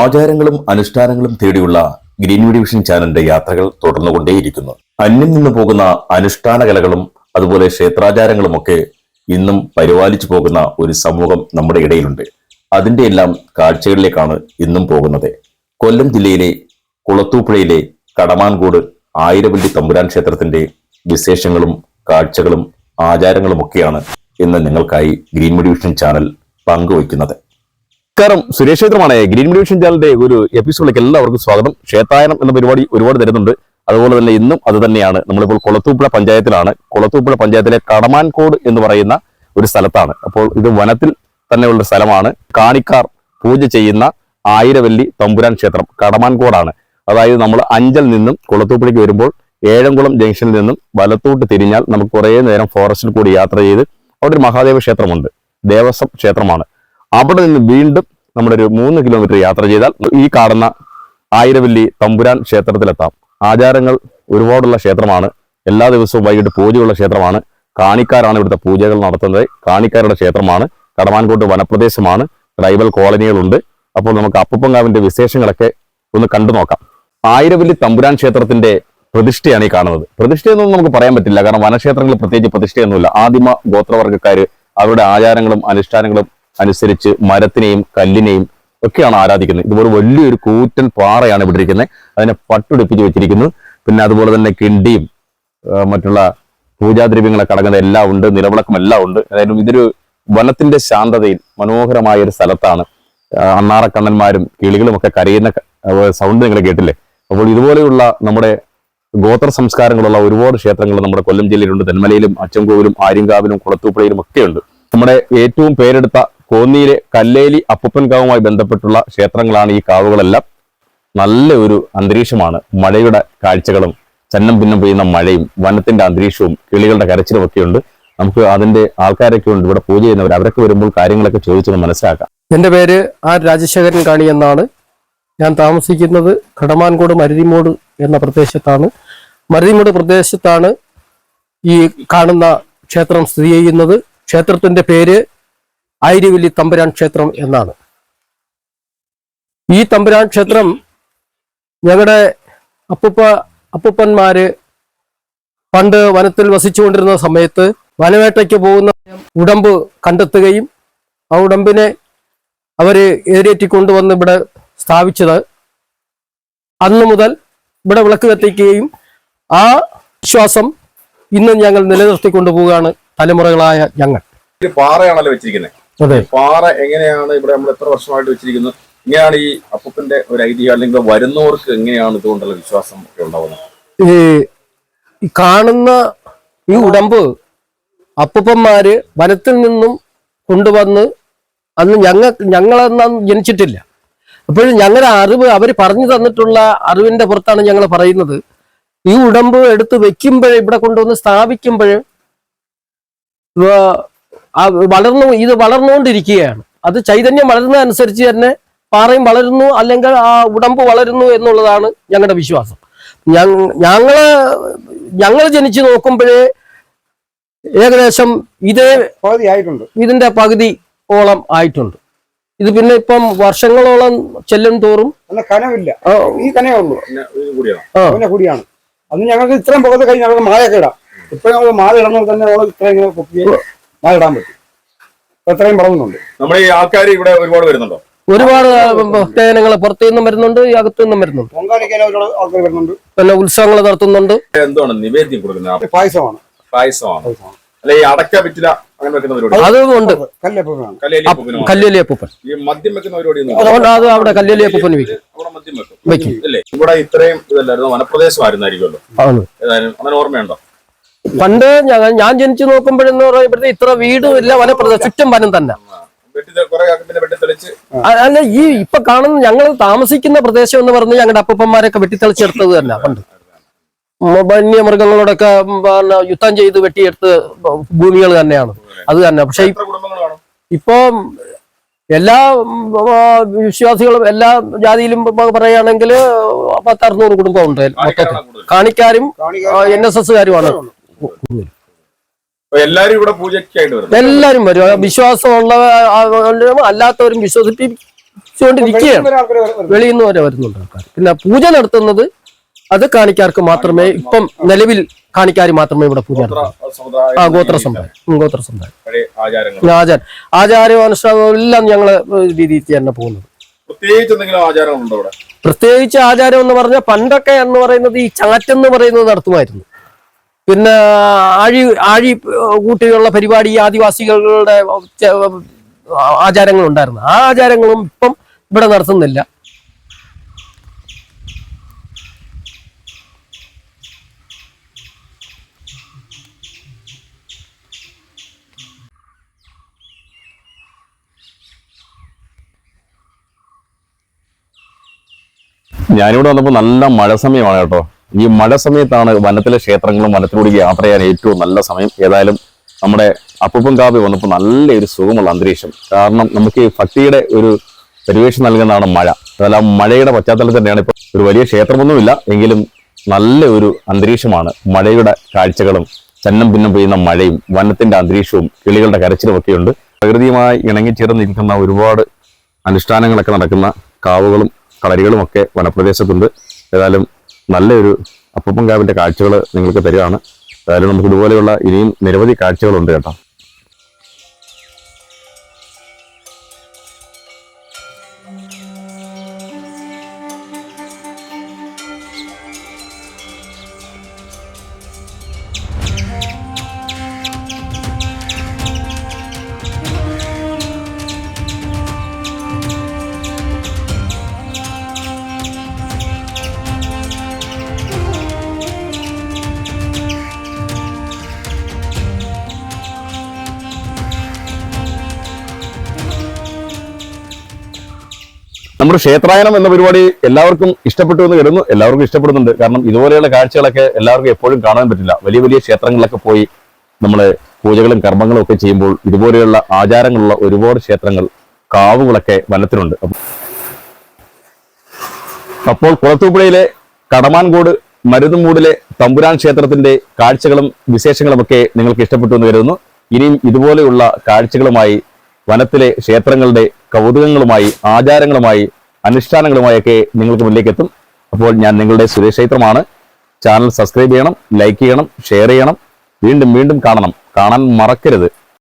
ആചാരങ്ങളും അനുഷ്ഠാനങ്ങളും തേടിയുള്ള ഗ്രീൻ ഡിവിഷൻ ചാനലിന്റെ യാത്രകൾ തുടർന്നുകൊണ്ടേയിരിക്കുന്നു. അന്യം നിന്ന് പോകുന്ന അനുഷ്ഠാന കലകളും അതുപോലെ ക്ഷേത്രാചാരങ്ങളും ഒക്കെ ഇന്നും പരിപാലിച്ചു പോകുന്ന ഒരു സമൂഹം നമ്മുടെ ഇടയിലുണ്ട്. അതിന്റെ എല്ലാം കാഴ്ചകളിലേക്കാണ് ഇന്നും പോകുന്നത്. കൊല്ലം ജില്ലയിലെ കുളത്തൂപ്പുഴയിലെ കടമാൻകൂട് ആയിരവല്ലി തമ്പുരാൻ ക്ഷേത്രത്തിന്റെ വിശേഷങ്ങളും കാഴ്ചകളും ആചാരങ്ങളും ഒക്കെയാണ് ഇന്ന് നിങ്ങൾക്കായി ഗ്രീൻ ഡിവിഷൻ ചാനൽ പങ്കുവയ്ക്കുന്നത്. നമസ്കാരം. സുരേഷ് ക്ഷേത്രമാണ്. ഗ്രീൻ മെഡിവിഷൻ ചാനലിന്റെ ഒരു എപ്പിസോഡിലേക്ക് എല്ലാവർക്കും സ്വാഗതം. ക്ഷേത്രായനം എന്ന പരിപാടി ഒരുപാട് തരുന്നുണ്ട്. അതുപോലെ തന്നെ ഇന്നും അത് തന്നെയാണ്. നമ്മളിപ്പോൾ കുളത്തൂപ്പുഴ പഞ്ചായത്തിലാണ്. കുളത്തൂപ്പുഴ പഞ്ചായത്തിലെ കടമാൻകോട് എന്ന് പറയുന്ന ഒരു സ്ഥലത്താണ്. അപ്പോൾ ഇത് വനത്തിൽ തന്നെയുള്ള സ്ഥലമാണ്. കാണിക്കാർ പൂജ ചെയ്യുന്ന ആയിരവല്ലി തമ്പുരാൻ ക്ഷേത്രം കടമാൻകോടാണ്. അതായത് നമ്മൾ അഞ്ചൽ നിന്നും കുളത്തൂപ്പുഴയ്ക്ക് വരുമ്പോൾ ഏഴംകുളം ജംഗ്ഷനിൽ നിന്നും വലത്തോട്ട് തിരിഞ്ഞാൽ നമുക്ക് കുറേ നേരം ഫോറസ്റ്റിൽ കൂടി യാത്ര ചെയ്ത് അവിടെ ഒരു മഹാദേവ ക്ഷേത്രമുണ്ട്. ദേവസ്വം ക്ഷേത്രമാണ്. അവിടെ നിന്ന് വീണ്ടും നമ്മുടെ ഒരു മൂന്ന് കിലോമീറ്റർ യാത്ര ചെയ്താൽ ഈ കാണുന്ന ആയിരവല്ലി തമ്പുരാൻ ക്ഷേത്രത്തിലെത്താം. ആചാരങ്ങൾ ഒരുപാടുള്ള ക്ഷേത്രമാണ്. എല്ലാ ദിവസവും വൈകിട്ട് പൂജയുള്ള ക്ഷേത്രമാണ്. കാണിക്കാരാണ് ഇവിടുത്തെ പൂജകൾ നടത്തുന്നത്. കാണിക്കാരുടെ ക്ഷേത്രമാണ്. കടമാൻകോട്ട് വനപ്രദേശമാണ്. ട്രൈബൽ കോളനികളുണ്ട്. അപ്പോൾ നമുക്ക് അപ്പപ്പങ്കാവിന്റെ വിശേഷങ്ങളൊക്കെ ഒന്ന് കണ്ടു നോക്കാം. ആയിരവല്ലി തമ്പുരാൻ ക്ഷേത്രത്തിന്റെ പ്രതിഷ്ഠയാണ് ഈ കാണുന്നത്. പ്രതിഷ്ഠയൊന്നും നമുക്ക് പറയാൻ പറ്റില്ല. കാരണം വനക്ഷേത്രങ്ങളിൽ പ്രത്യേകിച്ച് പ്രതിഷ്ഠയൊന്നുമില്ല. ആദിമ ഗോത്രവർഗക്കാർ അവരുടെ ആചാരങ്ങളും അനുഷ്ഠാനങ്ങളും അനുസരിച്ച് മരത്തിനെയും കല്ലിനെയും ഒക്കെയാണ് ആരാധിക്കുന്നത്. ഇതുപോലെ വലിയൊരു കൂറ്റൻ പാറയാണ് ഇവിടെ ഇരിക്കുന്നത് അതിനെ പട്ടുടിപ്പിച്ച് വെച്ചിരിക്കുന്നു. പിന്നെ അതുപോലെ തന്നെ കിണ്ടിയും മറ്റുള്ള പൂജാദ്രവ്യങ്ങളൊക്കെ അടങ്ങുന്ന എല്ലാം ഉണ്ട്. നിലവിളക്കം എല്ലാം ഉണ്ട്. അതായത് ഇതൊരു വനത്തിന്റെ ശാന്തതയിൽ മനോഹരമായ ഒരു സ്ഥലത്താണ്. അണ്ണാറക്കണ്ണന്മാരും കിളികളും ഒക്കെ കരയുന്ന സൗണ്ട് നിങ്ങൾ കേട്ടില്ലേ? അപ്പോൾ ഇതുപോലെയുള്ള നമ്മുടെ ഗോത്ര സംസ്കാരങ്ങളുള്ള ഒരുപാട് ക്ഷേത്രങ്ങൾ നമ്മുടെ കൊല്ലം ജില്ലയിലുണ്ട്. തെന്മലയിലും അച്ചൻകോവിലും ആര്യങ്കാവിലും കുളത്തൂപ്പുഴയിലും ഒക്കെയുണ്ട് നമ്മുടെ ഏറ്റവും പേരെടുത്ത കോന്നിയിലെ കല്ലേലി അപ്പുപ്പൻകാവുമായി ബന്ധപ്പെട്ടുള്ള ക്ഷേത്രങ്ങളാണ് ഈ കാവുകളെല്ലാം. നല്ല ഒരു അന്തരീക്ഷമാണ്. മഴയുടെ കാഴ്ചകളും ചന്നം പിന്നം പെയ്യുന്ന മഴയും വനത്തിന്റെ അന്തരീക്ഷവും കിളികളുടെ കരച്ചിലും ഒക്കെ ഉണ്ട്. നമുക്ക് അതിന്റെ ആൾക്കാരൊക്കെ ഉണ്ട്. ഇവിടെ പൂജ ചെയ്യുന്നവർ അവരൊക്കെ വരുമ്പോൾ കാര്യങ്ങളൊക്കെ ചോദിച്ചൊന്ന് മനസ്സിലാക്കാം. എന്റെ പേര് ആർ രാജശേഖരൻ കാണി എന്നാണ്. ഞാൻ താമസിക്കുന്നത് കടമാൻകോട് മരുതിമോട് എന്ന പ്രദേശത്താണ്. മരുതിമോട് പ്രദേശത്താണ് ഈ കാണുന്ന ക്ഷേത്രം സ്ഥിതി ചെയ്യുന്നത്. ക്ഷേത്രത്തിന്റെ പേര് ആയിരവല്ലി തമ്പുരാൻ ക്ഷേത്രം എന്നാണ്. ഈ തമ്പുരാൻ ക്ഷേത്രം ഞങ്ങളുടെ അപ്പുപ്പ അപ്പുപ്പന്മാര് പണ്ട് വനത്തിൽ വസിച്ചുകൊണ്ടിരുന്ന സമയത്ത് വനവേട്ടയ്ക്ക് പോകുന്ന ഉടമ്പ് കണ്ടെത്തുകയും ആ ഉടമ്പിനെ അവർ എതിരേറ്റി കൊണ്ടുവന്ന് ഇവിടെ സ്ഥാപിച്ചത്. അന്നു മുതൽ ഇവിടെ വിളക്ക് കത്തിക്കുകയും ആ വിശ്വാസം ഇന്നും ഞങ്ങൾ നിലനിർത്തിക്കൊണ്ടു പോവുകയാണ് തലമുറകളായ ഞങ്ങൾ. പാറയാണല്ലോ വെച്ചിരിക്കുന്നത് പാറ എങ്ങനെയാണ് ഇവിടെ നമ്മൾ എത്ര വർഷമായിട്ട് വെച്ചിരിക്കുന്നത് ഇങ്ങനെയാണ് ഈ അപ്പൂപ്പന്റെ ഒരു ഐതിഹ്യം അല്ലെങ്കിൽ വരുന്നവർക്ക് എങ്ങനെയാണ് ഇതുകൊണ്ടുള്ള വിശ്വാസം ഒക്കെ ഉണ്ടാവുന്നത്? ഈ കാണുന്ന ഈ ഉടമ്പ് അപ്പൂപ്പന്മാര് വനത്തിൽ നിന്നും കൊണ്ടുവന്ന് അന്ന് ഞങ്ങൾ ഞങ്ങളെന്നാ ജനിച്ചിട്ടില്ല. അപ്പോഴും ഞങ്ങളുടെ അറിവ് അവർ പറഞ്ഞു തന്നിട്ടുള്ള അറിവിന്റെ പുറത്താണ് ഞങ്ങൾ പറയുന്നത്. ഈ ഉടമ്പ് എടുത്ത് വെക്കുമ്പോഴേ ഇവിടെ കൊണ്ടുവന്ന് സ്ഥാപിക്കുമ്പോൾ വളർന്നു ഇത് വളർന്നുകൊണ്ടിരിക്കുകയാണ്. അത് ചൈതന്യം വളരുന്നതനുസരിച്ച് തന്നെ പാറയും വളരുന്നു അല്ലെങ്കിൽ ആ ഉടമ്പ് വളരുന്നു എന്നുള്ളതാണ് ഞങ്ങളുടെ വിശ്വാസം. ഞങ്ങ- ഞങ്ങൾ ഞങ്ങൾ ജനിച്ചു നോക്കുമ്പോഴേ ഏകദേശം ഇതേ പകുതി ആയിട്ടുണ്ട്. ഇതിന്റെ പകുതി ഓളം ആയിട്ടുണ്ട്. ഇത് പിന്നെ ഇപ്പം വർഷങ്ങളോളം ചെല്ലും തോറും കനവില്ല. ഈ കനേ ഉള്ളൂ. കൂടിയാണ്? ആ, കൂടിയാണ്. അന്ന് ഞങ്ങൾക്ക് ഇത്രയും പകുതി കഴിഞ്ഞ് ഞങ്ങൾക്ക് മാലയൊക്കെ ഇടാം. ഇപ്പൊ ഞങ്ങൾ മാല ഇടുമ്പോൾ തന്നെ ഇത്രയും ഇടാൻ പറ്റും. എത്രയും വളർന്നുണ്ട്. നമ്മുടെ ഈ ആൾക്കാർ ഇവിടെ ഒരുപാട് വരുന്നുണ്ടോ? ഒരുപാട് ഭക്തജനങ്ങൾ പുറത്തു നിന്നും വരുന്നുണ്ട് ഈ അകത്തു നിന്നും വരുന്നുണ്ട് ആൾക്കാർ വരുന്നുണ്ട്. പിന്നെ ഉത്സവങ്ങൾ നടത്തുന്നുണ്ട്. എന്താണ് നിവേദ്യം കൊടുക്കുന്നത്? പായസമാണ്. പായസമാണ്. പായസമാണ്. അല്ലെ ഈ അടക്ക പറ്റില്ല അങ്ങനെ വെക്കുന്ന പരിപാടി അതും ഉണ്ട്. കല്ലെപ്പോഴാണ് കല്ലേലി അപ്പൂപ്പനോ? കല്ലേലി അപ്പൂപ്പൻ ഈ മദ്യം വെക്കുന്ന പരിപാടി അതുകൊണ്ട് അത് അവിടെ കല്ലേലി അപ്പൂപ്പൻ വെക്കും അവിടെ മദ്യം വെക്കും. വെക്കും അല്ലേ? ഇവിടെ ഇത്രയും ഇതല്ലായിരുന്നു. വനപ്രദേശമായിരുന്നായിരിക്കുമല്ലോ. അങ്ങനെ ഓർമ്മയുണ്ടോ? പണ്ട് ഞങ്ങൾ ഞാൻ ജനിച്ചു നോക്കുമ്പോഴെന്ന് പറയുമ്പോഴത്തെ ഇത്ര വീടും ഇല്ല വനപ്രദേശം ചുറ്റും വനം തന്നെ. വെട്ടി കുറെ പിന്നെ വെട്ടി തെളിച്ച് അല്ല ഈ ഇപ്പൊ കാണുന്ന ഞങ്ങൾ താമസിക്കുന്ന പ്രദേശം എന്ന് പറഞ്ഞ് ഞങ്ങളുടെ അപ്പൂപ്പന്മാരൊക്കെ വെട്ടിത്തെളിച്ചെടുത്തത് തന്നെ പണ്ട്. വന്യമൃഗങ്ങളോടൊക്കെ യുദ്ധം ചെയ്ത് വെട്ടിയെടുത്ത് ഭൂമികൾ തന്നെയാണ്. അത് തന്നെ. പക്ഷെ ഇപ്പൊ എല്ലാ വിശ്വാസികളും എല്ലാ ജാതിയിലും പറയുകയാണെങ്കിൽ പത്തറുന്നൂറ് കുടുംബം ഉണ്ട് മൊത്തത്തിൽ കാണിക്കാരും എൻ എസ് എസ്സുകാരുമാണ്. എല്ലാരും ഇവിടെ പൂജയ്ക്കായിട്ട് വരുന്നത് എല്ലാരും വരും. വിശ്വാസമുള്ളവ വിശ്വാസമുള്ള അല്ലാത്തവരും വിശ്വസിപ്പിച്ചുകൊണ്ടിരിക്കുകയാണ്. വെളിയിൽ നിന്ന് വരെ വരുന്നുണ്ട് ആൾക്കാർ. പിന്നെ പൂജ നടത്തുന്നത് അത് കാണിക്കാർക്ക് മാത്രമേ ഇപ്പം നിലവിൽ കാണിക്കാർ മാത്രമേ ഇവിടെ പൂജ ആ ഗോത്ര സമുദായം. ഗോത്ര സമുദായം. ആചാരങ്ങൾ. ആചാരം. ആചാരവും അനുഷ്ഠാനവും എല്ലാം ഞങ്ങൾ രീതിയിൽ തന്നെ പോകുന്നത്. പ്രത്യേകിച്ച് എന്തെങ്കിലും ഇവിടെ? പ്രത്യേകിച്ച് ആചാരം എന്ന് പറഞ്ഞാൽ പണ്ടൊക്കെ എന്ന് പറയുന്നത് ഈ ചാറ്റെന്ന് പറയുന്നത് നടത്തുമായിരുന്നു. പിന്നെ ആഴി ആഴി കൂട്ടിയുള്ള പരിപാടി ആദിവാസികളുടെ ആചാരങ്ങൾ ഉണ്ടായിരുന്നു ആ ആചാരങ്ങളും ഇപ്പം ഇവിടെ നടത്തുന്നില്ല. ഞാനിവിടെ വന്നപ്പോൾ നല്ല മഴ സമയമാണ് കേട്ടോ. ഈ മഴ സമയത്താണ് വനത്തിലെ ക്ഷേത്രങ്ങളും വനത്തിലൂടെ യാത്ര ചെയ്യാൻ ഏറ്റവും നല്ല സമയം. ഏതായാലും നമ്മുടെ അപ്പൂപ്പൻ കാവ്യ വന്നപ്പോൾ നല്ലൊരു സുഖമുള്ള അന്തരീക്ഷം. കാരണം നമുക്ക് ഈ ഭക്തിയുടെ ഒരു പരിവേഷം നൽകുന്നതാണ് മഴ. അതെല്ലാം മഴയുടെ പശ്ചാത്തലത്തിൽ തന്നെയാണ് ഇപ്പോൾ ഒരു വലിയ ക്ഷേത്രമൊന്നുമില്ല. എങ്കിലും നല്ല ഒരു അന്തരീക്ഷമാണ് മഴയുടെ കാഴ്ചകളും ചന്നം ഭിന്നം പെയ്യുന്ന മഴയും വനത്തിന്റെ അന്തരീക്ഷവും കിളികളുടെ കരച്ചിലും ഒക്കെയുണ്ട്. പ്രകൃതിയുമായി ഇണങ്ങിച്ചേർന്ന് നിൽക്കുന്ന ഒരുപാട് അനുഷ്ഠാനങ്ങളൊക്കെ നടക്കുന്ന കാവുകളും കളരികളും ഒക്കെ വനപ്രദേശത്തുണ്ട്. ഏതായാലും നല്ലൊരു അപ്പപ്പം കാവിന്റെ കാഴ്ചകൾ നിങ്ങൾക്ക് തരികയാണ് അതായത് നമുക്ക് ഇതുപോലെയുള്ള ഇനിയും നിരവധി കാഴ്ചകളുണ്ട് കേട്ടോ. നമ്മുടെ ക്ഷേത്രായനം എന്ന പരിപാടി എല്ലാവർക്കും ഇഷ്ടപ്പെട്ടു എന്ന് കരുതുന്നു. എല്ലാവർക്കും ഇഷ്ടപ്പെടുന്നുണ്ട്. കാരണം ഇതുപോലെയുള്ള കാഴ്ചകളൊക്കെ എല്ലാവർക്കും എപ്പോഴും കാണാൻ പറ്റില്ല. വലിയ വലിയ ക്ഷേത്രങ്ങളിലൊക്കെ പോയി നമ്മൾ പൂജകളും കർമ്മങ്ങളും ഒക്കെ ചെയ്യുമ്പോൾ ഇതുപോലെയുള്ള ആചാരങ്ങളുള്ള ഒരുപാട് ക്ഷേത്രങ്ങൾ കാവുകളൊക്കെ വനത്തിലുണ്ട്. അപ്പോൾ കുളത്തൂപ്പുഴയിലെ കടമാൻകോട് മരുതുമൂടിലെ തമ്പുരാൻ ക്ഷേത്രത്തിന്റെ കാഴ്ചകളും വിശേഷങ്ങളും ഒക്കെ നിങ്ങൾക്ക് ഇഷ്ടപ്പെട്ടു എന്ന് കരുതുന്നു. ഇനിയും ഇതുപോലെയുള്ള കാഴ്ചകളുമായി വനത്തിലെ ക്ഷേത്രങ്ങളുടെ കൗതുകങ്ങളുമായി ആചാരങ്ങളുമായി അനുഷ്ഠാനങ്ങളുമായൊക്കെ നിങ്ങൾക്ക് മുന്നിലേക്ക് എത്തും അപ്പോൾ ഞാൻ നിങ്ങളുടെ സുരേഷ് ക്ഷേത്രമാണ്. ചാനൽ സബ്സ്ക്രൈബ് ചെയ്യണം ലൈക്ക് ചെയ്യണം ഷെയർ ചെയ്യണം. വീണ്ടും വീണ്ടും കാണണം. കാണാൻ മറക്കരുത്.